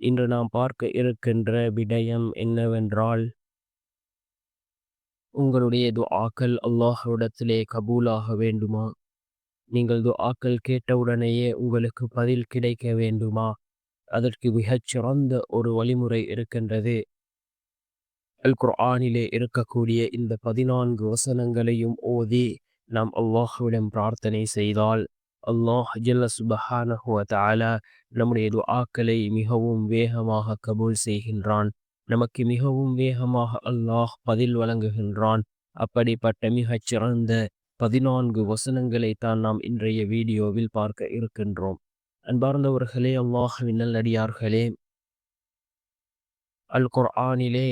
இன்று நாம் பார்க்க இருக்கின்ற விடயம் என்னவென்றால் உங்களுடைய துஆக்கள் அல்லாஹ்விடத்திலே கபூலாக வேண்டுமா? நீங்கள் துஆக்கள் கேட்டவுடனேயே உங்களுக்கு பதில் கிடைக்க வேண்டுமா? அதற்கு மிகச் சிறந்த ஒரு வழிமுறை இருக்கின்றது. அல் குர்ஆனிலே இருக்கக்கூடிய இந்த பதினான்கு வசனங்களையும் ஓதி நாம் அல்லாஹுவிடம் பிரார்த்தனை செய்தால் அல்லாஹ் ஜல்ல சுபஹானஹுவ நம்முடைய துஆக்களை மிகவும் வேகமாக கபூல் செய்கின்றான். நமக்கு மிகவும் வேகமாக அல்லாஹ் பதில் வழங்குகின்றான். அப்படிப்பட்ட மிகச் சிறந்த பதினான்கு வசனங்களை தான் நாம் இன்றைய வீடியோவில் பார்க்க இருக்கின்றோம். அன்பார்ந்தவர்களே அல்லாஹுவின் நல்லடியார்களே அல் குர்ஆனிலே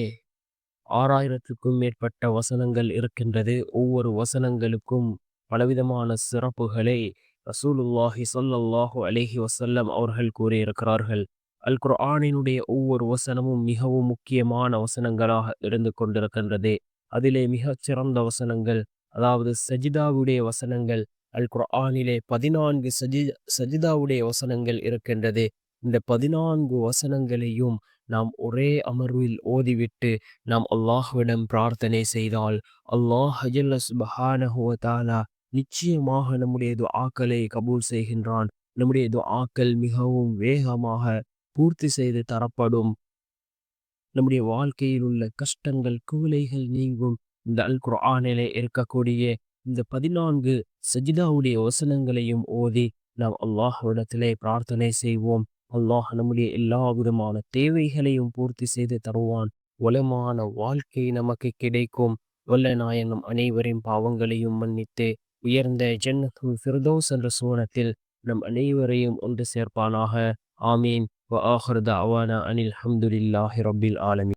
ஆறாயிரத்துக்கும் மேற்பட்ட வசனங்கள் இருக்கின்றது. ஒவ்வொரு வசனங்களுக்கும் பலவிதமான சிறப்புகளை ரசூலுல்லாஹி சொல்லல்லாஹு அலேஹி வசல்லம் அவர்கள் கூறியிருக்கிறார்கள். அல் குர்ஆனினுடைய ஒவ்வொரு வசனமும் மிகவும் முக்கியமான வசனங்களாக இருந்து கொண்டிருக்கின்றது. அதிலே மிகச் சிறந்த வசனங்கள் அதாவது சஜிதாவுடைய வசனங்கள் அல் குர்ஆனிலே பதினான்கு சஜி சஜிதாவுடைய வசனங்கள் இருக்கின்றது. இந்த பதினான்கு வசனங்களையும் நாம் ஒரே அமர்வில் ஓதிவிட்டு நாம் அல்லாஹ்விடம் பிரார்த்தனை செய்தால் அல்லாஹ் ஹஜல்ல சுபஹானஹுவ தாலா நிச்சயமாக நம்முடைய துஆக்களை கபூல் செய்கின்றான். நம்முடைய துஆக்கள் மிகவும் வேகமாக பூர்த்தி செய்து தரப்படும். நம்முடைய வாழ்க்கையில் உள்ள கஷ்டங்கள் குவலைகள் நீங்கும். இந்த அல் குரானிலே இருக்கக்கூடிய இந்த பதினான்கு சஜிதாவுடைய வசனங்களையும் ஓதி நாம் அல்லாஹ்விடத்திலே பிரார்த்தனை செய்வோம். அல்லாஹ் நம்முடைய எல்லா விதமான தேவைகளையும் பூர்த்தி செய்து தருவான். வளமான வாழ்க்கை நமக்கு கிடைக்கும். வல்ல நாயனம் அனைவரின் பாவங்களையும் மன்னித்து உயர்ந்த ஜன்னத்துல் ஃபிர்தோஸ் என்ற சுவனத்தில் நம் அனைவரையும் ஒன்று சேர்ப்பானாக. ஆமீன். வ ஆஹர் அவானா அனில் ஹம்துலில்லாஹி ரபில் ஆலமி